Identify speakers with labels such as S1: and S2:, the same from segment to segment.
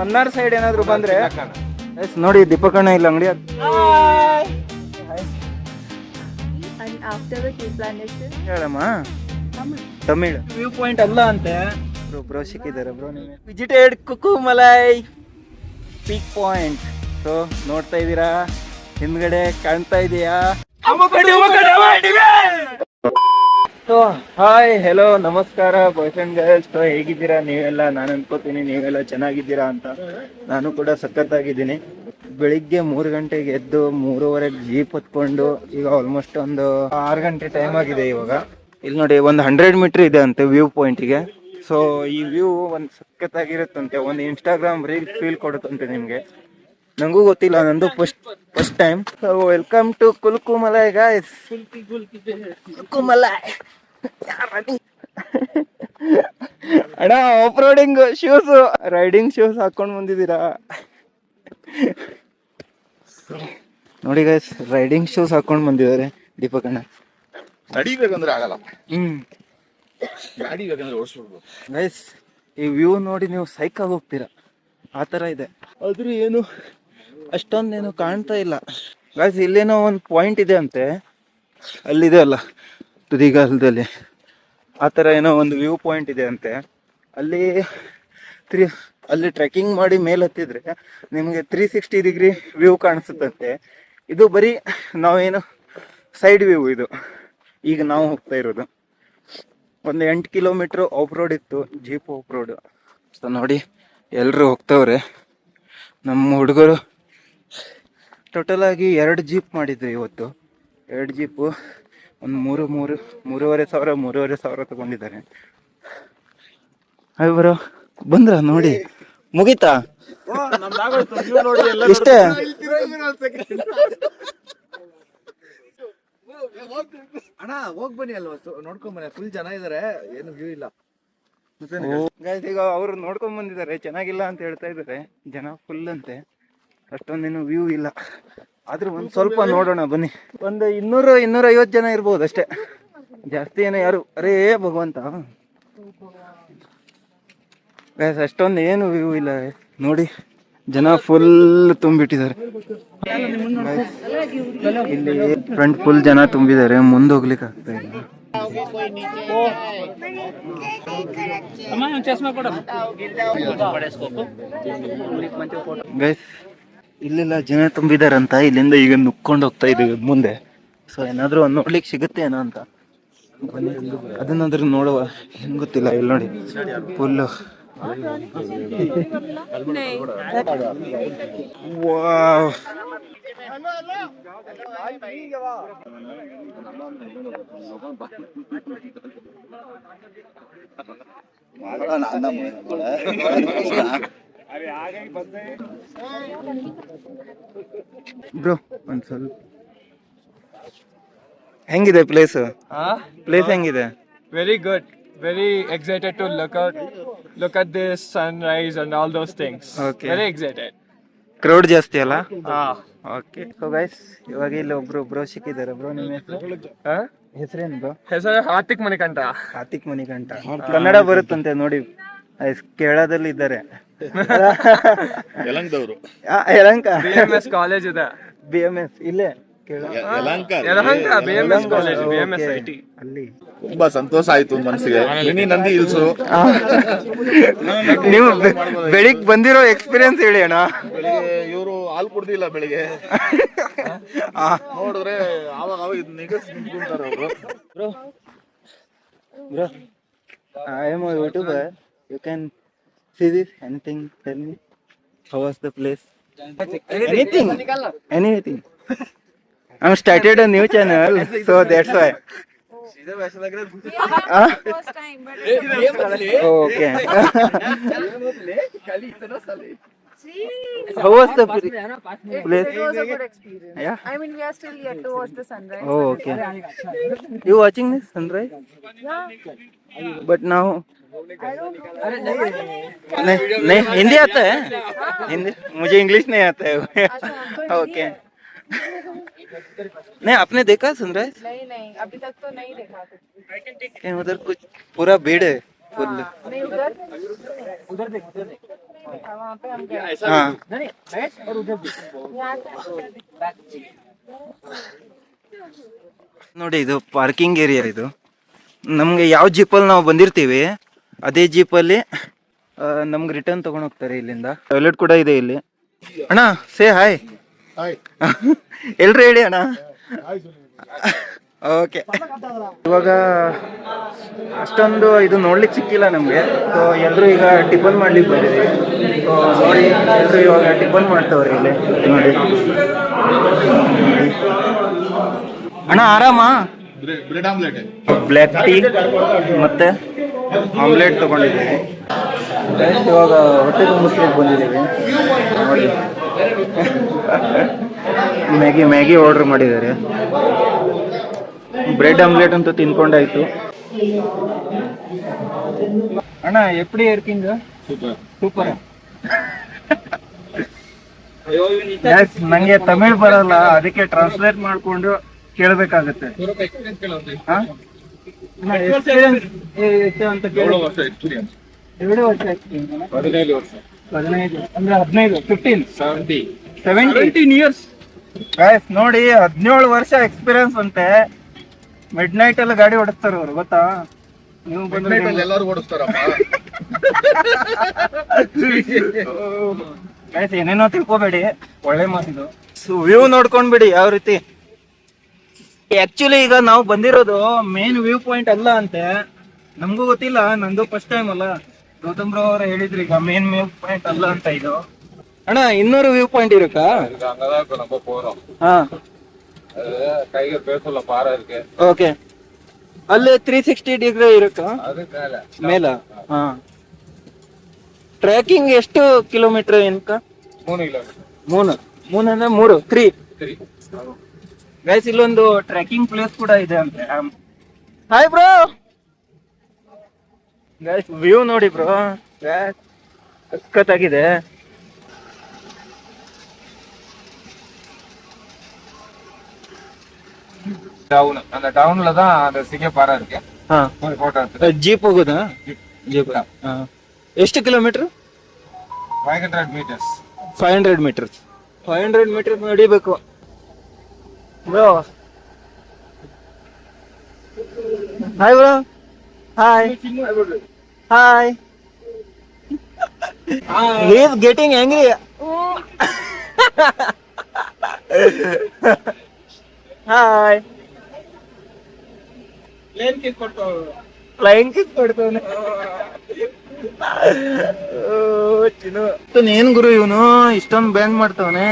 S1: Mannar side ಏನಾದ್ರು ಬಂದ್ರೆ? S ನೋಡಿ ದೀಪಕಣ್ಣ ಇಲ್ಲ ಅಂಗಡಿ. ಹೇಳಮ್ಮ? ತಮಿಳ್. ವ್ಯೂ ಪಾಯಿಂಟ್ ಅಲ್ಲ ಅಂತೆ. ಬ್ರೋ ಬ್ರೋ ಸಿಕ್ಕಿದ್ದಾರೆ ಬ್ರೋ ನಿಮಗೆ visited Kukumalai peak point so ನೋಡ್ತಾ ಇದ್ದೀರಾ? ಹಿಂದ್ಗಡೆ ಕಾಣ್ತಾ ಇದೆಯಾ? ಸೊ ಹಾಯ್ ಹೆಲೋ ನಮಸ್ಕಾರ ಬಾಯ್ ಫ್ರೆಂಡ್ ಗರ್ಲ್ಸ್ ಸೊ ಹೇಗಿದ್ದೀರಾ? ನೀವೆಲ್ಲ ನಾನು ಅನ್ಕೋತೀನಿ ನೀವೆಲ್ಲ ಚೆನ್ನಾಗಿದ್ದೀರಾ ಅಂತ. ನಾನು ಕೂಡ ಸಖತ್ತಾಗಿದ್ದೀನಿ. ಬೆಳಿಗ್ಗೆ ಮೂರು ಗಂಟೆಗೆ ಎದ್ದು ಮೂರುವರೆಗೆ ಜೀಪ್ ಹೊತ್ಕೊಂಡು ಈಗ ಆಲ್ಮೋಸ್ಟ್ ಒಂದು ಆರು ಗಂಟೆ ಟೈಮ್ ಆಗಿದೆ ಇವಾಗ. ಇಲ್ಲಿ ನೋಡಿ ಒಂದು ಹಂಡ್ರೆಡ್ ಮೀಟರ್ ಇದೆ ಅಂತೆ ವ್ಯೂ ಪಾಯಿಂಟಿಗೆ ಸೊ ಈ ವ್ಯೂ ಒಂದು ಸಖತ್ತಾಗಿರುತ್ತಂತೆ. ಒಂದು ಇನ್ಸ್ಟಾಗ್ರಾಮ್ ರೀಲ್ ಫೀಲ್ ಕೊಡುತ್ತಂತೆ ನಿಮಗೆ. ನಂಗೂ ಗೊತ್ತಿಲ್ಲ ನಂದು first first time so welcome to Kulkumalai guys Kulkumalai ಅಣ್ಣ off roading shoes riding shoes ಹಾಕೊಂಡು ಬಂದಿದ್ದೀರಾ? ನೋಡಿ ಗೈಸ್ ರೈಡಿಂಗ್ ಶೂಸ್ ಹಾಕೊಂಡು ಬಂದಿದ್ದಾರೆ ದೀಪಕ್ ಅಣ್ಣ.
S2: ನಡಿಬೇಕಂದ್ರೆ ಆಗಲ್ಲ.
S1: ಹ್ಮ್.
S2: ಗಾಡಿ ಬೇಕಂದ್ರೆ ಓಡಿಸ್ಬಿಡ್ಬೋದು.
S1: ಗೈಸ್ ಈ ವ್ಯೂ ನೋಡಿ ನೀವು ಸೈಕಲ್ ಹೋಗ್ತೀರಾ. ಆ ಥರ ಇದೆ. ಆದ್ರೂ ಏನು? ಅಷ್ಟೊಂದೇನು ಕಾಣ್ತಾ ಇಲ್ಲ. ಗೈಸ್ ಇಲ್ಲೇನೋ ಒಂದು ಪಾಯಿಂಟ್ ಇದೆ ಅಂತೆ. ಅಲ್ಲಿದೆ ಅಲ್ಲ. ತುದಿಗಾಲದಲ್ಲಿ. ಆ ಥರ ಏನೋ ಒಂದು ವ್ಯೂ ಪಾಯಿಂಟ್ ಇದೆ ಅಂತೆ. ಅಲ್ಲಿ ತ್ರೀ, ಅಲ್ಲಿ ಟ್ರೆಕ್ಕಿಂಗ್ ಮಾಡಿ ಮೇಲೆ ಹತ್ತಿದ್ರೆ ನಿಮಗೆ ತ್ರೀ ಸಿಕ್ಸ್ಟಿ ಡಿಗ್ರಿ ವ್ಯೂ ಕಾಣಿಸುತ್ತಂತೆ. ಇದು ಬರೀ ನಾವೇನು ಸೈಡ್ ವ್ಯೂ ಇದು. ಈಗ ನಾವು ಹೋಗ್ತಾ ಇರೋದು. ಒಂದು ಎಂಟು ಕಿಲೋಮೀಟ್ರ್ ಆಫ್ ರೋಡ್ ಇತ್ತು, ಜೀಪ್ ಆಫ್ ರೋಡ್. ಸೊ ನೋಡಿ ಎಲ್ಲರೂ ಹೋಗ್ತವ್ರೆ. ನಮ್ಮ ಹುಡುಗರು ಟೋಟಲ್ ಆಗಿ ಎರಡು ಜೀಪ್ ಮಾಡಿದ್ರು ಇವತ್ತು. ಎರಡು ಜೀಪು. ಒಂದು ಮೂರು ಮೂರು ಮೂರುವರೆ ಸಾವಿರ ಮೂರುವರೆ ಸಾವಿರ ತಗೊಂಡಿದ್ದಾರೆ. ಹಾಯ್ ಬರೋ ಬಂದ್ರ ನೋಡಿ. ಮುಗೀತಾ? ಇಷ್ಟೇ
S2: ಅಣ್ಣ ಹೋಗ್ ಬನ್ನಿ ಅಲ್ವಾ? ನೋಡ್ಕೊಂಡ್ ಬನ್ನಿ. ಫುಲ್ ಜನ ಇದಾರೆ. ಏನು ವ್ಯೂ ಇಲ್ಲ.
S1: ಈಗ ಅವ್ರು ನೋಡ್ಕೊಂಡ್ ಬಂದಿದ್ದಾರೆ. ಚೆನ್ನಾಗಿಲ್ಲ ಅಂತ ಹೇಳ್ತಾ ಇದ್ದಾರೆ. ಜನ ಫುಲ್ ಅಂತೆ. ಅಷ್ಟೊಂದೇನು ವ್ಯೂ ಇಲ್ಲ. ಆದ್ರೂ ಒಂದ್ ಸ್ವಲ್ಪ ನೋಡೋಣ ಬನ್ನಿ. ಒಂದು ಇನ್ನೂರು ಇನ್ನೂರ ಐವತ್ತು ಜನ ಇರ್ಬೋದು ಅಷ್ಟೇ. ಜಾಸ್ತಿ ಏನೋ ಯಾರು ಅರೇ ಭಗವಂತ. ಗೈಸ್ ಅಷ್ಟೊಂದು ಏನು ವ್ಯೂ ಇಲ್ಲ. ನೋಡಿ ಜನ ಫುಲ್ ತುಂಬಿಟ್ಟಿದ್ದಾರೆ. ಇಲ್ಲಿ ಫ್ರಂಟ್ ಫುಲ್ ಜನ ತುಂಬಿದ್ದಾರೆ. ಮುಂದೆ ಹೋಗ್ಲಿಕ್ಕೆ ಆಗ್ತಾ ಇಲ್ಲ. ಗೈಸ್ ಇಲ್ಲೆಲ್ಲ ಜನ ತುಂಬಿದಾರಂತ, ಇಲ್ಲಿಂದ ಈಗ ನುಕ್ಕೊಂಡು ಹೋಗ್ತಾ ಇದೀವಿ ಮುಂದೆ. ಸೊ ಏನಾದ್ರು ಒಂದು ನೋಡ್ಲಿಕ್ಕೆ ಸಿಗುತ್ತೆ ಏನೋ ಅಂತ. ಅದನ್ನಾದ್ರೂ ನೋಡುವ. ಏನ್ ಗೊತ್ತಿಲ್ಲ ಇಲ್ಲಿ ನೋಡಿ. ಫುಲ್ಲು ವಾವ್ ಬ್ರೋ ಒಂದ್ ಸ್ವಲ್ಪ. ಹೆಂಗಿದೆ ಪ್ಲೇಸ್ ಪ್ಲೇಸ್ ಹೆಂಗಿದೆ?
S3: Very good very excited to ಲಕಟ್ look at this sunrise and all those things
S1: okay
S3: very excited
S1: crowd ಜಾಸ್ತಿ ಅಲ್ಲ?
S3: ಆ
S1: ಓಕೆ ಸೊ ಗೈಸ್ ಇವಾಗ ಇಲ್ಲಿ ಒಬ್ರು ಬ್ರೋ ಸಿಕ್ಕಿದ್ದಾರೆ. ಬ್ರೋ ನಿಮ್ಮ ಹೆಸರು? ಹೆಸರೇನು ಬ್ರೋ
S3: ಹೆಸರು ಹಾರ್ದಿಕ್ ಮಣಿಕಂಠ.
S1: ಕಾರ್ತಿಕ್ ಮಣಿಕಂಠ. ಕನ್ನಡ ಬರುತ್ತಂತೆ ನೋಡಿ. ಐಸ್ ಕೇರಳದಲ್ಲಿ ಇದ್ದಾರೆ
S2: ಯಲಂಕದವರು.
S1: ಆ, Yelahanka
S3: B M S college ಇದೆ.
S1: ಬಿ ಎಂ ಎಸ್ ಇಲ್ಲೇ?
S2: Yelahanka
S3: Yelahanka B M S college B M S I T
S1: ಅಲ್ಲಿ.
S2: ತುಂಬಾ ಸಂತೋಷ ಆಯ್ತು ಮನಸ್ಸಿಗೆ ಮಿನಿ ನಂದಿ ಇಲ್ಸು
S1: ನೀವು ಬೆಳಿಗ್ ಬಂದಿರೋ ಎಕ್ಸ್ಪೀರಿಯನ್ಸ್ ಹೇಳಿ ಅಣ್ಣ.
S2: ಬೆಳಿಗ್ಗೆ ಇವರು ಹಾಲು ಕುಡ್ದಿಲ್ಲ ಬೆಳಿಗ್ಗೆ.
S1: ಆ,
S2: ನೋಡಿದ್ರೆ ಆವಾಗ ಅವಾಗ ಇದು ನಿಗಸ್ ನಿಂತ್ಕೊಂತಾರೆ ಅವರು.
S1: Bro bro. I am YouTuber you can See this? Anything? Tell me. How was the place? Anything? Anything? I'm started a new
S4: channel, so that's
S1: why.
S4: okay.
S1: How was the place?
S4: It was a good experience.
S1: Yeah.
S4: I mean, we are still yet to watch the sunrise.
S1: Oh, okay. You watching this sunrise? Yeah. But now
S4: I don't know.
S1: नहीं नहीं हिंदी आता है हिंदी मुझे English नहीं आता है
S4: अच्छा, हमको
S1: ओके नहीं आपने देखा सनराइज
S4: नहीं नहीं अभी तक तो नहीं देखा कुछ
S1: उधर कुछ पूरा भीड़ है ಫುಲ್
S4: मैं उधर
S1: ಹಾ ನೋಡಿ ಇದು ಪಾರ್ಕಿಂಗ್ ಏರಿಯಾ ಇದು ನಮ್ಗೆ ಯಾವ ಜೀಪಲ್ಲಿ ನಾವು ಬಂದಿರ್ತೀವಿ ಅದೇ ಜೀಪಲ್ಲಿ ನಮ್ಗೆ ರಿಟರ್ನ್ ತಗೊಂಡು ಹೋಗ್ತಾರೆ ಇಲ್ಲಿಂದ. ಟಾಯ್ಲೆಟ್ ಕೂಡ ಇದೆ ಇಲ್ಲಿ. ಅಣ್ಣ ಸೇ ಹಾಯ್ ಎಲ್ರು ಹೇಳಿ ಅಣ್ಣ? ಓಕೆ ಇವಾಗ ಅಷ್ಟೊಂದು ಇದು ನೋಡ್ಲಿಕ್ಕೆ ಸಿಕ್ಕಿಲ್ಲ ನಮ್ಗೆ. ಸೊ ಎಲ್ರು ಈಗ ಟಿಫನ್ ಮಾಡ್ಲಿಕ್ಕೆ ಬಂದಿದ್ದೀವಿ. ಸೊ ನೋಡಿ ಎಲ್ರು ಇವಾಗ ಟಿಫನ್ ಮಾಡ್ತಾವ್ರಿ ಇಲ್ಲಿ. ನೋಡಿ. ಅಣ್ಣ ಆರಾಮ?
S2: Bread omelette.
S1: ಬ್ಲ್ಯಾಕ್ ಟೀ ಮತ್ತೆ? ಆಮ್ಲೆಟ್ ತಗೊಂಡಿದ್ದೀವಿ. Guys, ಇವಾಗ ಹೊಟ್ಟೆ ತುಂಬಿಸ್ಲಿಕ್ಕೆ ಬಂದಿದ್ದೀವಿ. ನೋಡಿ. ಮ್ಯಾಗಿ ಮ್ಯಾಗಿ ಆರ್ಡರ್ ಮಾಡಿದ್ದಾರೆ. ಬ್ರೆಡ್ ಆಮ್ಲೆಟ್ ಅಂತೂ ತಿನ್ಕೊಂಡಾಯ್ತು. ಅಣ್ಣ ಎಪ್ಪಡಿ ಇರ್ಕಿಂಗ್ ಸೂಪರ್ ನಂಗೆ ತಮಿಳ್ ಬರಲ್ಲ. ಅದಕ್ಕೆ ಟ್ರಾನ್ಸ್ಲೇಟ್ ಮಾಡ್ಕೊಂಡು ಕೇಳ್ಬೇಕಾಗತ್ತೆ. ವರ್ಷ? ಹದಿನೈದು ಅಂದ್ರೆ ಹದಿನೈದು ಫಿಫ್ಟೀನ್ ಸೆವೆಂಟೀನ್ ಇಯರ್ಸ್ ಗಾಯ್ಸ್ ನೋಡಿ ಹದಿನೇಳು ವರ್ಷ ಎಕ್ಸ್ಪೀರಿಯನ್ಸ್ ಅಂತೆ. ಮಿಡ್ ನೈಟ್ ಅಲ್ಲಿ ಗಾಡಿ ಓಡಿಸ್ತಾರ ಅವ್ರು ಗೊತ್ತಾ? ನೀವು ಬಂದ್ರೆ
S2: ಎಲ್ಲರೂ
S1: ಗಾಯ್ಸ್ ಏನೇನೋ ತಿಳ್ಕೊಬೇಡಿ. ಒಳ್ಳೆ ಮಾತಿದು. ವ್ಯೂ ನೋಡ್ಕೊಂಡ್ಬಿಡಿ ಯಾವ ರೀತಿ? ಆಕ್ಚುಲಿ ಈಗ ನಾವು ಬಂದಿರೋದು ಮೇನ್ ವ್ಯೂ ಪಾಯಿಂಟ್ ಅಲ್ಲ ಅಂತೆ ನಮಗೂ ಗೊತ್ತಿಲ್ಲ ನಂದು ಫಸ್ಟ್ ಟೈಮ್ ಅಲ್ಲ ಗೌತಮ್ ಬ್ರೋ ಅವ್ರು ಹೇಳಿದ್ರು ಈಗ ಮೇನ್ ವ್ಯೂ ಪಾಯಿಂಟ್ ಅಲ್ಲ ಅಂತ ಇದು ಅಣ್ಣ ಇನ್ನೂರು ವ್ಯೂ ಪಾಯಿಂಟ್ ಇರುತ್ತಾ
S3: அங்கதான் இப்ப நம்ம போறோம்
S1: ಹಾ
S3: அது டைகர் பேசல பாறை இருக்கு
S1: ಓಕೆ ಅಲ್ಲಿ ತ್ರೀ ಸಿಕ್ಸ್ಟಿ ಡಿಗ್ರಿ ಇರುತ್ತಾ
S3: அது மேல
S1: ಮೇಲ ಹಾ ಟ್ರ್ಯಾಕಿಂಗ್ ಎಷ್ಟು ಕಿಲೋಮೀಟರ್ ಏನಕ್ಕ
S3: மூணு கிலோமீட்டர்
S1: ಮೂನು ಮೂನ್ ಅಂದ್ರೆ ಮೂರು ತ್ರೀ
S3: சரி
S1: ಗೈಸ್ ಇಲ್ಲೊಂದು ಟ್ರೆಕ್ಕಿಂಗ್ ಪ್ಲೇಸ್ ಕೂಡ ಇದೆ ಅಂತೆ ಹಾಯ್ ಬ್ರೋ ಗೈಸ್ ವ್ಯೂ ನೋಡಿ ಬ್ರೋ ಸಖತ್ತಾಗಿದೆ
S3: டவுன் அந்த டவுன்ல தான் அந்த சிங்க பாறை இருக்கு
S1: ಹಾ
S3: போய் போட்டோ எடுத்து
S1: ಜೀಪ್ ಹೋಗೋದಾ ಜೀಪ್ ಎಷ್ಟು kilometre
S3: five hundred metres
S1: five hundred metres five hundred metres ನಡಿಬೇಕು Bro hi bro hi hi he is getting angry. Hi flying kiss ಕೊಡ್ತಾವನೆ ಏನ್ ಗುರು ಇವನು ಇಷ್ಟೊಂದು ಬ್ಯಾಂಡ್ ಮಾಡ್ತಾವನೆ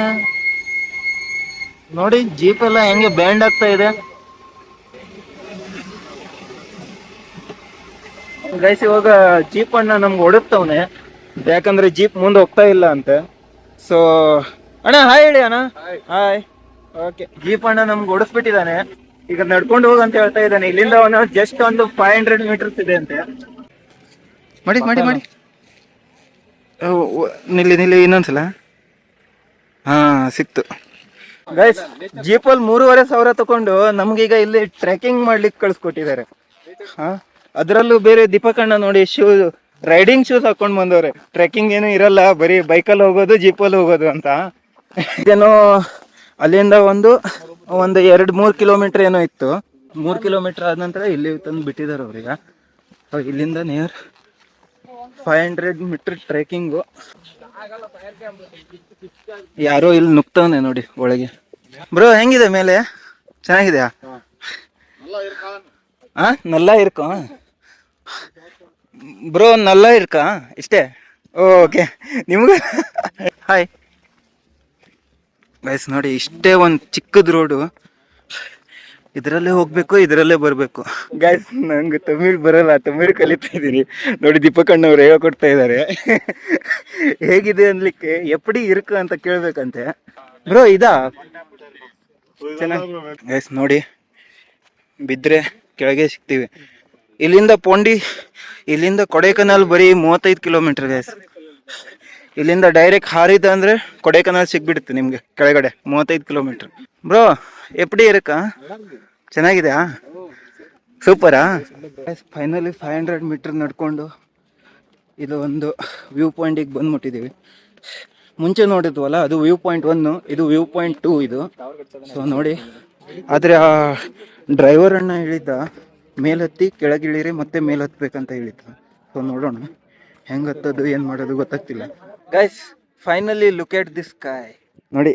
S1: ನೋಡಿ ಜೀಪ್ ಎಲ್ಲ ಹೆಂಗೆ ಬ್ಯಾಂಡ್ ಆಗ್ತಾ ಇದೆ. ಗೈಸ್ ಇವಾಗ ಜೀಪ್ ಅಣ್ಣ ನಮ್ಗೆ ಹೊಡುತ್ತವನೆ ಯಾಕಂದ್ರೆ ಜೀಪ್ ಮುಂದೆ ಹೋಗ್ತಾ ಇಲ್ಲ ಅಂತೆ. ಸೊ ಅಣ್ಣ ಹಾಯ್ ಹೇಳಿ ಅಣ್ಣ. ಹಾಯ್ ಓಕೆ ಜೀಪ್ ಅಣ್ಣ ನಮ್ಗೆ ಹೊಡಿಸ್ಬಿಟ್ಟಿದ್ದಾನೆ ಈಗ ನಡ್ಕೊಂಡು ಹೋಗ ಅಂತ ಹೇಳ್ತಾ ಇದ್ದಾನೆ. ಇಲ್ಲಿಂದ ಅವನು ಜಸ್ಟ್ ಒಂದು ಫೈವ್ ಹಂಡ್ರೆಡ್ ಮೀಟರ್ಸ್ ಇದೆ ಅಂತೆ. ಮಾಡಿ ಮಾಡಿ ಮಾಡಿ. ನಿಲ್ಲಿ ನಿಲ್ಲಿ ಇನ್ನೊಂದ್ಸಲ. ಹಾ ಸಿಕ್ತು. ಗೈಸ್ ಜೀಪಲ್ಲಿ ಮೂರುವರೆ ಸಾವಿರ ತಗೊಂಡು ನಮ್ಗೀಗ ಇಲ್ಲಿ ಟ್ರೆಕಿಂಗ್ ಮಾಡ್ಲಿಕ್ಕೆ ಕಳ್ಸ್ಕೊಟ್ಟಿದ್ದಾರೆ. ಹಾ? ಅದರಲ್ಲೂ ಬೇರೆ ದೀಪಕಣ್ಣ ನೋಡಿ ಶೂ ರೈಡಿಂಗ್ ಶೂಸ್ ಹಾಕೊಂಡ್ ಬಂದವ್ರೆ. ಟ್ರೆಕಿಂಗ್ ಏನು ಇರಲ್ಲ, ಬರೀ ಬೈಕಲ್ಲಿ ಹೋಗೋದು ಜೀಪಲ್ಲಿ ಹೋಗೋದು ಅಂತ. ಏನೋ ಅಲ್ಲಿಂದ ಒಂದು ಒಂದು ಎರಡು, ಮೂರು ಕಿಲೋಮೀಟರ್ ಏನೋ ಇತ್ತು. ಮೂರು ಕಿಲೋಮೀಟರ್ ಆದ ನಂತರ ಇಲ್ಲಿ ತಂದು ಬಿಟ್ಟಿದ್ದಾರೆ ಅವ್ರೀಗ. ಇಲ್ಲಿಂದ near five hundred metre trekking ಯಾರೋ ಇಲ್ಲಿ ನುಗ್ತವನೆ ನೋಡಿ ಒಳಗೆ. ಬ್ರೋ, ಹೆಂಗಿದೆ ಮೇಲೆ? ಚೆನ್ನಾಗಿದೆಯಾ? ಹಾ ನಲ್ಲ ಇರ್ಕ. ಬ್ರೋ, ನಲ್ಲ ಇರ್ಕ. ಇಷ್ಟೇ? ಓಕೆ. ನಿಮ್ಗೆ? ಹಾಯ್ ಗೈಸ್ ನೋಡಿ, ಇಷ್ಟೇ ಒಂದು ಚಿಕ್ಕದ ರೋಡು ಇದರಲ್ಲೇ ಹೋಗ್ಬೇಕು, ಇದರಲ್ಲೇ ಬರಬೇಕು. ಗಾಯ್ಸ್ ನಂಗೆ ತಮಿಳ್ ಬರಲ್ಲ, ತಮಿಳ್ ಕಲಿತಾ ಇದ್ದೀನಿ. ನೋಡಿ ದೀಪಕಣ್ಣವ್ರು ಹೇಳ ಹೇಳ್ಕೊಡ್ತಾ ಇದ್ದಾರೆ. ಹೇಗಿದೆ ಅನ್ಲಿಕ್ಕೆ, ಎಪ್ಪಡಿ ಇರ್ಕ ಅಂತ ಕೇಳ್ಬೇಕಂತೆ. ಬ್ರೋ ಇದಾ? ಚೆನ್ನಾಗಿ ನೋಡಿ ಬಿದ್ದರೆ ಕೆಳಗೆ ಸಿಗ್ತೀವಿ. ಇಲ್ಲಿಂದ ಪೊಂಡಿ, ಇಲ್ಲಿಂದ ಕೊಡೈಕನಾಲ್ ಬರೀ ಮೂವತ್ತೈದು ಕಿಲೋಮೀಟರ್ ಗೈಸ್ ಇಲ್ಲಿಂದ ಡೈರೆಕ್ಟ್ ಹಾರಿದ ಅಂದ್ರೆ ಕೊಡೈಕನಾಲ್ ಸಿಗ್ಬಿಡುತ್ತೆ ನಿಮ್ಗೆ, ಕೆಳಗಡೆ, ಮೂವತ್ತೈದು ಕಿಲೋಮೀಟರ್ ಬ್ರೋ ಎಪ್ಪಡಿ ಇರಕ್ಕ ಚೆನ್ನಾಗಿದೆಯಾ? ಸೂಪರಾ? ಫೈನಲಿ ಫೈವ್ ಹಂಡ್ರೆಡ್ ಮೀಟರ್ ನಡ್ಕೊಂಡು ಇದು ಒಂದು ವ್ಯೂ ಪಾಯಿಂಟಿಗೆ ಬಂದ್ಬಿಟ್ಟಿದ್ದೀವಿ ಮುಂಚೆ ನೋಡಿದ್ವಲ್ಲ ಅದು ವ್ಯೂ ಪಾಯಿಂಟ್ ಒನ್ ಇದು ವ್ಯೂ ಪಾಯಿಂಟ್ ಟೂ ಇದು. ಸೊ ನೋಡಿ. ಆದರೆ ಆ ಡ್ರೈವರ್ ಅಣ್ಣ ಹೇಳಿದ್ದ ಮೇಲತ್ತಿ ಕೆಳಗಿಳಿರಿ ಮತ್ತೆ ಮೇಲತ್ಬೇಕಂತ ಹೇಳಿದ್ದ ಸೊ ನೋಡೋಣ. ಹೆಂಗೆ ಹತ್ತೋದು ಏನು ಮಾಡೋದು ಗೊತ್ತಾಗ್ತಿಲ್ಲ. Guys finally look at this ಕಾಯ್ ನೋಡಿ.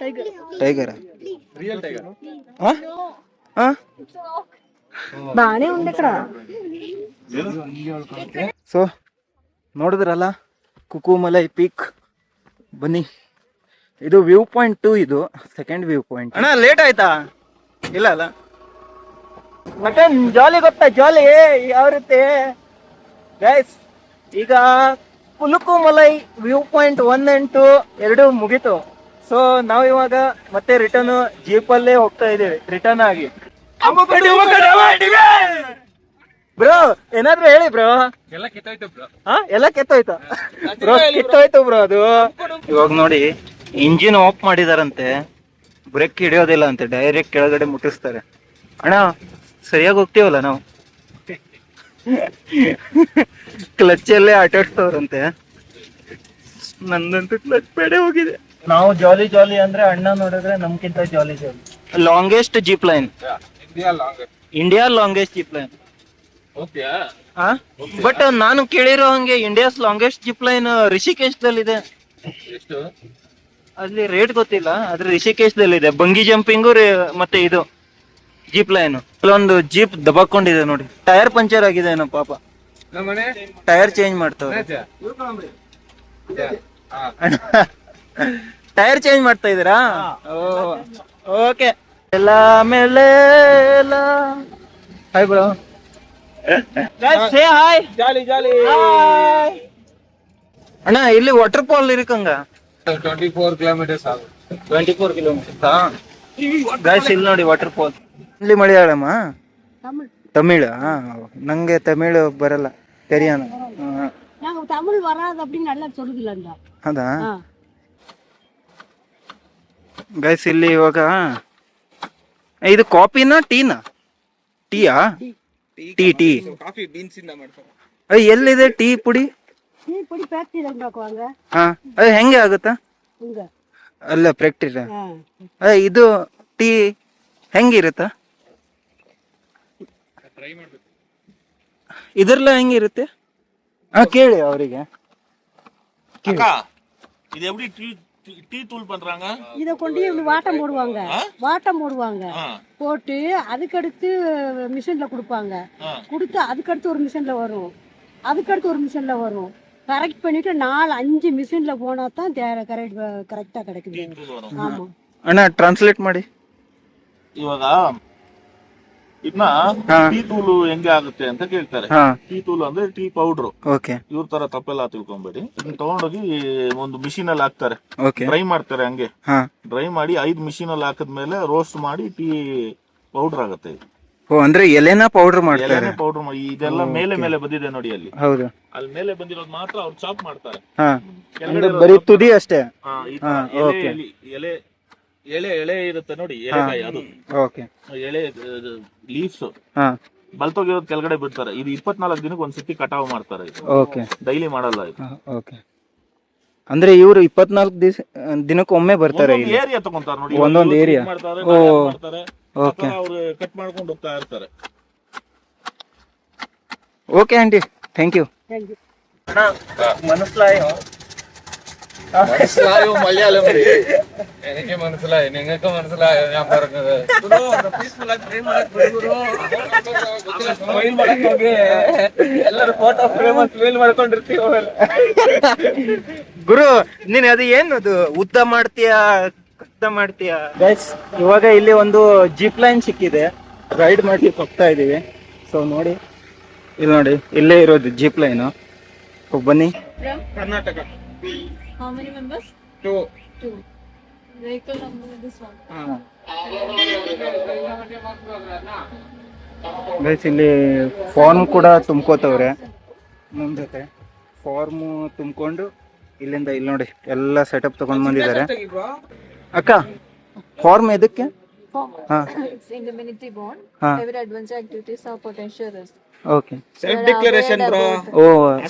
S2: ಟೈಗರ್
S4: ಬಾಣೆ
S1: ಸೊ ನೋಡಿದ್ರಲ್ಲ? ಕುಕುಮಲೈ ಪೀಕ್. ಬನ್ನಿ. ಇದು ವ್ಯೂ ಪಾಯಿಂಟ್ ಟು ಇದು. Second view point. ಅಣ್ಣ ಲೇಟ್ ಆಯ್ತಾ? ಇಲ್ಲ ಅಲ್ಲ. ಮತ್ತೆ ಜಾಲಿ ಗೊತ್ತಾ ಜಾಲಿ? ಯಾವ ರೀತಿ? ಗೈಸ್ ಈಗ Kulukumalai view point one and ಎರಡು ಮುಗೀತು. ಸೊ ನಾವ್ ಇವಾಗ ಮತ್ತೆ ರಿಟರ್ನ್ ಜೀಪ್ ಅಲ್ಲೇ ಹೋಗ್ತಾ ಇದೀವಿ ರಿಟರ್ನ್ ಆಗಿ. ಬ್ರೋ ಏನಾದ್ರೂ ಹೇಳಿ ಬ್ರೋ
S3: ಎಲ್ಲ ಕಿತ್ತೋಯ್ತು ಬ್ರೋ
S1: ಹಾ ಎಲ್ಲ ಕೆತ್ತೋಯ್ತು. ಬ್ರೋ ಕಿತ್ತೋಯ್ತು ಬ್ರೋ ಅದು. ಇವಾಗ ನೋಡಿ ಇಂಜಿನ್ ಆಫ್ ಮಾಡಿದಾರಂತೆ. ಬ್ರೇಕ್ ಹಿಡಿಯೋದಿಲ್ಲ ಅಂತೆ ಡೈರೆಕ್ಟ್ ಕೆಳಗಡೆ ಮುಟ್ಟಿಸ್ತಾರೆ. ಅಣ್ಣ ಸರಿಯಾಗಿ ಹೋಗ್ತೀವಲ್ಲ ನಾವು? ಕ್ಲಚ್ ಅಲ್ಲೇ ಆಟಾಡ್ತವ್ರಂತೆ ನಂದಂತೂ ಕ್ಲಚ್ ಬೇಡ ಹೋಗಿದೆ. ನಾವು ಜಾಲಿ ಜಾಲಿ ಅಂದ್ರೆ ಅಣ್ಣ ನೋಡಿದ್ರೆ ನಮ್ಕಿಂತ jolly jolly longest zip
S3: line India
S1: long India longest zip
S3: line
S1: but ನಾನು ಕೇಳಿರೋ ಹಂಗೆ ಇಂಡಿಯಾಸ್ ಲಾಂಗೆಸ್ಟ್ ಜಿಪ್ ಲೈನ್ ಋಷಿಕೇಶದಲ್ಲಿದೆ
S3: ಎಷ್ಟು?
S1: ಅಲ್ಲಿ ರೇಟ್ ಗೊತ್ತಿಲ್ಲ ಆದ್ರೆ ಋಷಿಕೇಶದಲ್ಲಿದೆ ಬಂಗಿ ಜಂಪಿಂಗು ಮತ್ತೆ ಇದು ಜೀಪ್ ಲೈನ್ ಅಲ್ಲೊಂದು ಜೀಪ್ ದಬಾಕೊಂಡಿದೆ ನೋಡಿ. ಟೈರ್ ಪಂಚರ್ ಆಗಿದೆ ಏನೋ ಪಾಪ. ಟೈರ್ ಚೇಂಜ್ ಮಾಡ್ತಾವ್ರೆ. ಟೈರ್ ಚೇಂಜ್ ಮಾಡ್ತಾ ಇದೀರಾ ಓಕೆ ಎಲ್ಲ ಮೇಲೆ hi bro say hi
S3: jolly jolly
S1: ಅಣ್ಣ ಇಲ್ಲಿ water fall ಇರಕಂಗ
S3: twenty four kilometres ಆಗುತ್ತೆ
S1: ಟ್ವೆಂಟಿ ಫೋರ್ ಕಿಲೋಮೀಟರ್ಸ್ ಗಾಯ್ಸ್ ಇಲ್ಲಿ ನೋಡಿ ವಾಟರ್ ಫಾಲ್ ಇಲ್ಲಿ ಮಲಯಾಳಮ ತಮಿಳ್ ಹಾ ನಂಗೆ ತಮಿಳ್ ಬರಲ್ಲ ತೆರಿಯಾನ
S5: நாங்க தமிழ் வராது அப்படின்னு நல்லா சொல்லுதுல இந்த
S1: ಹೌದಾ ಗೈಸ್ ಇಲ್ಲಿ ಇವಾಗ ಇದು ಕಾಫಿನಾ ಟೀನಾ? ಟೀಯಾ? ಟೀ ಟೀ
S2: ಕಾಫಿ ಬೀನ್ಸ್ ಇಂದ ಮಾಡ್ತಾರೆ.
S1: ಅಯ್ಯ ಎಲ್ಲಿದೆ ಟೀ ಪುಡಿ?
S5: ಟೀ ಪುಡಿ ಫ್ಯಾಕ್ಟರಿ ಹಾಕುವಾಗ
S1: ಹಾ. ಅದು ಹೆಂಗೆ ಆಗುತ್ತಾ?
S5: ಹಂಗ?
S1: ಅಲ್ಲ ಫ್ಯಾಕ್ಟರಿ
S5: ಅಯ್ಯ
S1: ಇದು ಟೀ ಹೆಂಗೆ ಹೆಂಗಿರುತ್ತಾ? ಟ್ರೈ ಮಾಡ್ಬೇಕು. ಇದರಲ್ಲ ಹೆಂಗಿರುತ್ತೆ? ಹಾ ಕೇಳಿ ಅವರಿಗೆ.
S6: ಅಕ್ಕ ಇದು ಎಬಡಿ ಟೀ டீ தூள் பண்றாங்க
S5: இத கொண்டு இப்படி வாட்டம் போடுவாங்க வாட்டம் போடுவாங்க போட்டு அதுக்கடுத்து மிஷின்ல கொடுப்பாங்க கொடுத்து அதுக்கடுத்து ஒரு மிஷின்ல வரும் அதுக்கடுத்து ஒரு மிஷின்ல வரும் கரெக்ட் பண்ணிட்டு நாலு அஞ்சு மிஷின்ல போனா தான் கரெக்ட் கரெக்டா கிடைக்குது
S6: தூள் வரும்
S5: ஆமா
S1: ಅಣ್ಣ ಟ್ರಾನ್ಸ್ಲೇಟ್ ಮಾಡಿ
S6: ಇವಾಗ ಇನ್ನ ಟೀ ತೂಲು ಹೆಂಗೆ ಆಗುತ್ತೆ ಅಂತ ಕೇಳ್ತಾರೆ. ಟೀ ತೂಲು ಅಂದ್ರೆ ಟೀ ಪೌಡರ್. ಇವ್ರ ತರ ತಪ್ಪೆಲ್ಲ ತಿಳ್ಕೊಂಬೇಡಿ. ಇದನ್ನ ತಗೊಂಡೋಗಿ ಒಂದು ಮಿಷಿನ್ ಅಲ್ಲಿ ಹಾಕ್ತಾರೆ ಡ್ರೈ ಮಾಡ್ತಾರೆ ಹಂಗೆ. ಡ್ರೈ ಮಾಡಿ ಐದ್ ಮಿಷಿನ್ ಅಲ್ಲಿ ಹಾಕಿದ್ಮೇಲೆ ರೋಸ್ಟ್ ಮಾಡಿ ಟೀ ಪೌಡರ್ ಆಗುತ್ತೆ ಇದು.
S1: ಅಂದ್ರೆ ಎಲೆನ ಪೌಡರ್ ಮಾಡ್ತಾರೆ.
S6: ಎಲೆನೇ ಪೌಡರ್ ಮಾಡಿ ಇದೆಲ್ಲ ಮೇಲೆ ಮೇಲೆ ಬಂದಿದೆ ನೋಡಿ ಅಲ್ಲಿ.
S1: ಹೌದು.
S6: ಅಲ್ಲಿ ಮೇಲೆ ಬಂದಿರೋದು ಮಾತ್ರ ಅವ್ರು ಚಾಪ್ ಮಾಡ್ತಾರೆ.
S1: ಬರೀ ತುದಿ ಅಷ್ಟೇ.
S6: ಎಲೆ ಎಳೆ ಎಳೆ ಇರುತ್ತೆ ನೋಡಿ ಎಳೆಕಾಯಿ ಅದು. ಎಳೆ ಲೀವ್ಸ್ ಬಲ್ತೋಗಿರೋದು ಕೆಳಗಡೆ ಬಿಡ್ತಾರೆ. ಇದು ಇಪ್ಪತ್ನಾಲ್ಕು ದಿನಕ್ಕೆ ಒಂದ್ ಸತಿ ಕಟಾವು ಮಾಡ್ತಾರೆ
S1: ಓಕೆ.
S6: ಡೈಲಿ ಮಾಡಲ್ಲ ಇದು.
S1: ಓಕೆ. ಅಂದ್ರೆ ಇವರು ಇಪ್ಪತ್ನಾಲ್ಕು ದಿವಸ ದಿನಕ್ಕೊಮ್ಮೆ ಬರ್ತಾರೆ
S6: ಏರಿಯಾ ತಗೊಂತಾರೆ ನೋಡಿ.
S1: ಒಂದೊಂದು
S6: ಏರಿಯಾ ಕಟ್ ಮಾಡ್ಕೊಂಡು ಹೋಗ್ತಾ ಇರ್ತಾರೆ.
S1: Okay aunty. Thank you
S5: thank you
S1: മനസ്സിലായോ
S3: മലയാളം എനിക്ക് മനസ്സിലായി നിങ്ങൾക്ക് മനസ്സിലായോ ഞാൻ പറഞ്ഞത്
S1: ಎಲ್ಲರೂ ಫೋಟೋ ಫ್ರೇಮ್ ಫೀಲ್ ಮಾಡ್ಕೊಂಡಿರ್ತೀವಲ್ಲ ಗುರು ನೀನ್ ಅದು ಏನು ಅದು ಉದ್ದ ಮಾಡ್ತೀಯಾ ಕಷ್ಟ ಮಾಡ್ತೀಯಾ ಗೈಸ್ ಇವಾಗ ಇಲ್ಲಿ ಒಂದು ಜೀಪ್ ಲೈನ್ ಸಿಕ್ಕಿದೆ ರೈಡ್ ಮಾಡ್ಲಿಕ್ಕೆ ಹೋಗ್ತಾ ಇದೀವಿ ಸೊ ನೋಡಿ ಇಲ್ಲಿ ನೋಡಿ ಇಲ್ಲೇ ಇರೋದು ಜೀಪ್ ಲೈನು ಬನ್ನಿ
S3: Karnataka.
S4: How many
S1: ಗೈಸ್ ಇಲ್ಲಿ ಫಾರ್ಮ್ ಕೂಡ ತುಂಬ್ಕೋತವ್ರೆ. ನಮ್ ಜೊತೆ. ಫಾರ್ಮ್ ತುಂಬಿಕೊಂಡು ಇಲ್ಲಿಂದ ಇಲ್ಲಿ ನೋಡಿ ಎಲ್ಲ ಸೆಟಪ್ ತಗೊಂಡ್ ಬಂದಿದ್ದಾರೆ. ಅಕ್ಕ ಫಾರ್ಮ್ ಎದಕ್ಕೆ? ಹಾ.
S4: It's indemnity bond every adventure activities are potential risk
S1: okay
S3: self declaration bro
S1: O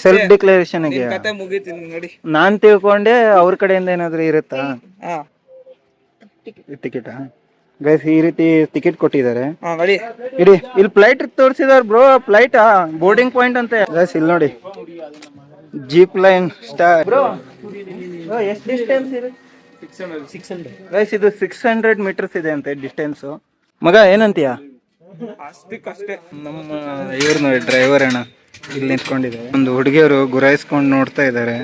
S1: self ಡಿಕ್ಲರೇಷನ್ಗೆ
S3: ಕತೆ ಮುಗೀತೀನಿ ನೋಡಿ.
S1: ನಾನ್ ತಿಳ್ಕೊಂಡೆ ಅವ್ರ ಕಡೆಯಿಂದ ಏನಾದ್ರು ಇರುತ್ತಾ?
S3: ಹಾ.
S1: ಟಿಕೆಟ್ ಗೈಸ್ ಈ ರೀತಿ ಟಿಕೆಟ್ ಕೊಟ್ಟಿದ್ದಾರೆ. ಇಡಿ ಇಲ್ಲಿ ಫ್ಲೈಟ್ ತೋರಿಸಿದಾರ ಬ್ರೋ ಫ್ಲೈಟ್ ಬೋರ್ಡಿಂಗ್ ಪಾಯಿಂಟ್ ಅಂತ. ಗೈಸ್ ಇಲ್ಲಿ ನೋಡಿ. ಜೀಪ್ ಲೈನ್ ಸ್ಟಾರ್ ಬ್ರೋ ಎಷ್ಟು ಡಿಸ್ಟೆನ್ಸ್ ಇದೆ? ಗೈಸ್ ಇದು ಸಿಕ್ಸ್ ಹಂಡ್ರೆಡ್ ಮೀಟರ್ಸ್ ಇದೆ ಅಂತೆ ಡಿಸ್ಟೆನ್ಸ್ ಮಗ ಏನಂತೀಯ?
S3: ಅಷ್ಟಕ್ಕಷ್ಟೇ
S1: ನಮ್ಮ ಇವ್ರು ನೋಡಿ ಡ್ರೈವರ್ ಅಣ್ಣ. ಇಲ್ಲಿ ನಿಂತ್ಕೊಂಡಿದೆ ಒಂದು ಹುಡುಗಿಯವರು ಗುರಾಯಿಸ್ಕೊಂಡು ನೋಡ್ತಾ ಇದ್ದಾರೆ.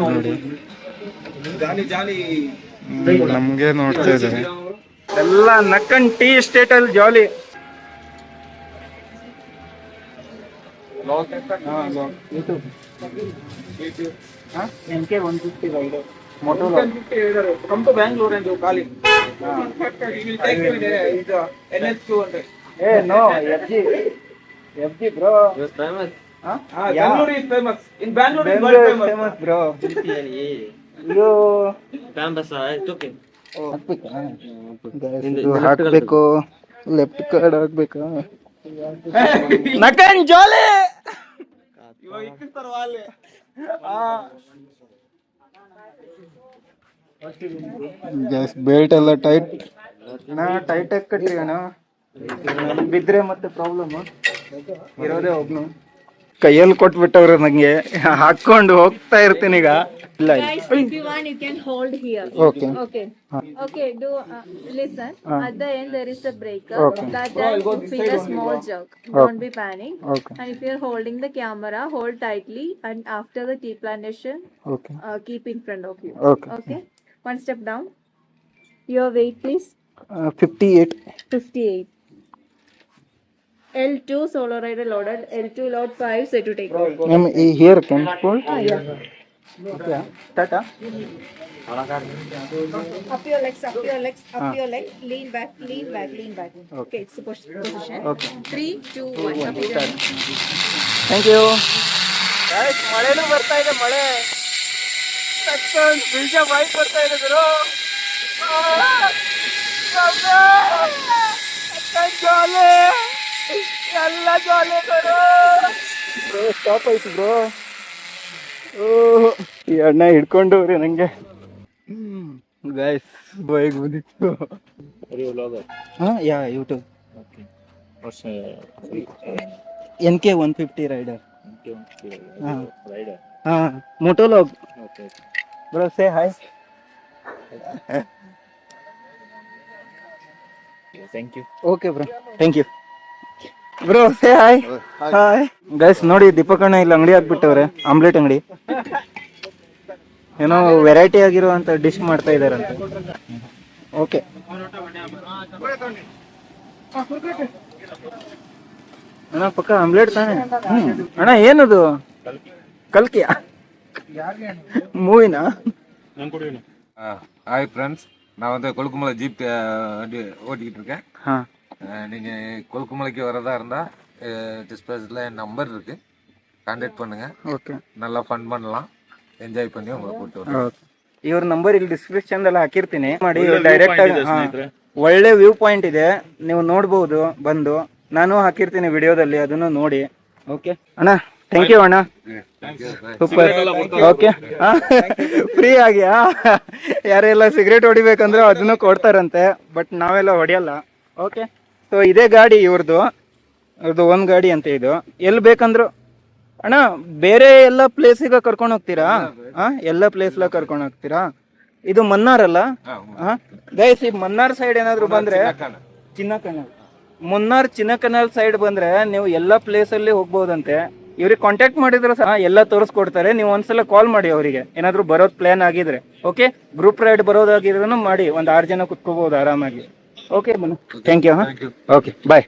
S1: ನೋಡಿ. ನಮ್ಗೆ ನೋಡ್ತಾ ಇದ್ದಾರೆ. ಎಲ್ಲ ನಕ್ಕನ್ ಟೀ ಸ್ಟೇಟ್ ಅಲ್ಲಿ ಜಾಲಿ
S3: ಕಮ್ ಟು ಬ್ಯಾಂಗ್ಳೂರ್ ಎಂದು ಕಾಲಿ ಇದು ಎನ್ ಎಚ್ ಟು ಅಂದ್ರೆ
S1: ಏ no F G F G bro
S3: Bengaluru is famous in Bangalore is world famous
S1: famous bro. ಇದು ಇದು ಹಾಕ್ಬೇಕು. ಲೆಫ್ಟ್ ಕಾರ್ಡ್ ಹಾಕ್ಬೇಕಾ? ನಕನ್ ಜಾಲಿ!
S3: ಇವಾಗ ಇಕ್ಕಿಸ್ತಾರ ವಾಲೆ.
S1: ಗ್ಯಾಸ್ ಬೇಟ್ ಎಲ್ಲ ಟೈಟ್ ಟೈಟೇಟ್ ಕಟ್ ರೇನ ಬಿದ್ರೆ ಮತ್ತೆ ಪ್ರಾಬ್ಲಮ್ ಇರೋದೇ ಒಪ್ನ ಕೈಯಲ್ಲಿ ಕೊಟ್ಬಿಟ್ಟವರ ನಂಗೆ. ಹಾಕೊಂಡು ಹೋಗ್ತಾ ಇರ್ತೀನಿ ಈಗ. ಇಲ್ಲ
S4: guys okay okay
S1: okay
S4: do release sir ಅದಾ ಏನ್ small jerk don't be panning I am holding the camera hold tightly and after the plantation
S1: okay keeping front of you okay okay
S4: uh, keep in front of you.
S1: Okay
S4: Okay. One step down. Your weight, please.
S1: Fifty eight
S4: 58. L2 solo rider loaded. L2 load 5 set to take.
S1: Ma'am ಈ here can cold
S4: Ah, yeah.
S1: Tata
S4: Up your legs, up your legs, up your legs. Lean back, lean back, lean back. Okay, it's the pos- position.
S1: Okay.
S4: Three, two, one. Up your legs.
S1: Thank you
S3: ಮಳೆನೂ ಬರ್ತಾ ಇದೆ ಮಳೆ ಬೀಜ bike ಬರ್ತಾ ಇದೆ ಗುರು ಜಾಲೆ ಎಲ್ಲ ಜಾಲೆ
S1: ಬ್ರೋ ಸ್ಟಾಪ್ ಆಯ್ತು ಬ್ರೋ ಓ ಈ ಅಣ್ಣ ಹಿಡ್ಕೊಂಡವ್ರಿ ನಂಗೆ ಗೈಸ್ ಬೈಕ್ ಬಂದಿತ್ತು ಹಾಂ yeah YouTube N K one fifty rider ಹಾಂ motolog bro say hi
S6: thank you
S1: okay bro thank you bro say hi hi guys ನೋಡಿ ದೀಪಕಣ್ಣ ಇಲ್ಲಿ ಅಂಗಡಿ ಹಾಕ್ಬಿಟ್ಟವ್ರೆ ಆಮ್ಲೆಟ್ ಅಂಗಡಿ. ಏನೋ ವೆರೈಟಿ ಆಗಿರುವಂತ ಡಿಶ್ ಮಾಡ್ತಾ ಇದಾರಂತೆ ಓಕೆ ಅಣ್ಣ ಪಕ್ಕ ಆಮ್ಲೆಟ್ ತಾನೆ? ಹ್ಮ್. ಅಣ್ಣ ಏನದು? ಕಲ್ಕಿಯ ಮೂವಿನಾ
S7: ஹாய் ஃப்ரெண்ட்ஸ் நான் வந்து கொழுக்குமலை ஜீப் வண்டி ஓட்டிக்கிட்டு இருக்கேன்
S1: ಹಾ
S7: அஹ் நீங்க கொழுக்குமலைக்கு வரதா இருந்தா டிஸ்பிளேஸ்ல என் நம்பர் இருக்கு கான்டாக்ட் பண்ணுங்க
S1: ಓಕೆ
S7: நல்லா ஃபன் பண்ணலாம் என்ஜாய் பண்ணி உங்களை கூப்பிட்டு வரேன்
S1: ಇವ್ರ ನಂಬರ್ ಇಲ್ಲಿ ಡಿಸ್ಕ್ರಿಪ್ಷನ್ ಅಲ್ಲಿ ಹಾಕಿರ್ತೀನಿ ಮಾಡಿ ಡೈರೆಕ್ಟ್ ಆಗಿ ಹಾ. ಒಳ್ಳೆ ವ್ಯೂ ಪಾಯಿಂಟ್ ಇದೆ ನೀವು ನೋಡ್ಬೋದು ಬಂದು ನಾನು ಹಾಕಿರ್ತೀನಿ ವಿಡಿಯೋದಲ್ಲಿ ಅದನ್ನು ನೋಡಿ ಓಕೆ ಅಣ್ಣ ಥ್ಯಾಂಕ್ ಯು ಅಣ್ಣ. ಸೂಪರ್ ಓಕೆ ಫ್ರೀ ಆಗಿ ಯಾರೆಲ್ಲ ಸಿಗರೇಟ್ ಹೊಡಿಬೇಕಂದ್ರೆ ಅದನ್ನು ಕೊಡ್ತಾರಂತೆ ಬಟ್ ನಾವೆಲ್ಲ ಹೊಡೆಯಲ್ಲ. ಓಕೆ ಸೊ ಇದೇ ಗಾಡಿ ಇವ್ರದ್ದು ಇವ್ರದ್ದು ಒಂದು ಗಾಡಿ ಅಂತ ಇದು. ಎಲ್ಲಿ ಬೇಕಂದ್ರು ಅಣ್ಣ ಬೇರೆ ಎಲ್ಲ ಪ್ಲೇಸಿಗೆ ಕರ್ಕೊಂಡು ಹೋಗ್ತೀರಾ? ಹಾಂ ಎಲ್ಲ ಪ್ಲೇಸ್ಲ ಕರ್ಕೊಂಡು ಹೋಗ್ತೀರಾ? ಇದು ಮನ್ನಾರ್ ಅಲ್ಲ? ಹಾಂ ಗೈಸ್ ಈ ಮನ್ನಾರ್ ಸೈಡ್ ಏನಾದ್ರು ಬಂದ್ರೆ ಚಿನ್ನಕನಲ್. ಮುನ್ನಾರ್ ಚಿನ್ನಕನಲ್ ಸೈಡ್ ಬಂದ್ರೆ ನೀವು ಎಲ್ಲ ಪ್ಲೇಸ್ ಅಲ್ಲಿ ಹೋಗ್ಬೋದಂತೆ. ಇವ್ರಿಗೆ ಕಾಂಟ್ಯಾಕ್ಟ್ ಮಾಡಿದ್ರೆ ಸಹ ಎಲ್ಲ ತೋರಿಸ್ಕೊಡ್ತಾರೆ. ನೀವು ಒಂದ್ಸಲ ಕಾಲ್ ಮಾಡಿ ಅವರಿಗೆ. ಏನಾದ್ರು ಬರೋದ್ ಪ್ಲಾನ್ ಆಗಿದ್ರೆ. ಓಕೆ ಗ್ರೂಪ್ ರೈಡ್ ಬರೋದಾಗಿದ್ರೂ ಮಾಡಿ. ಒಂದ್ ಆರು ಜನ ಕುತ್ಕೋಬಹುದು ಆರಾಮಾಗಿ. ಓಕೆ ಬನ್ನಿ ಥ್ಯಾಂಕ್ ಯು ಓಕೆ ಬಾಯ್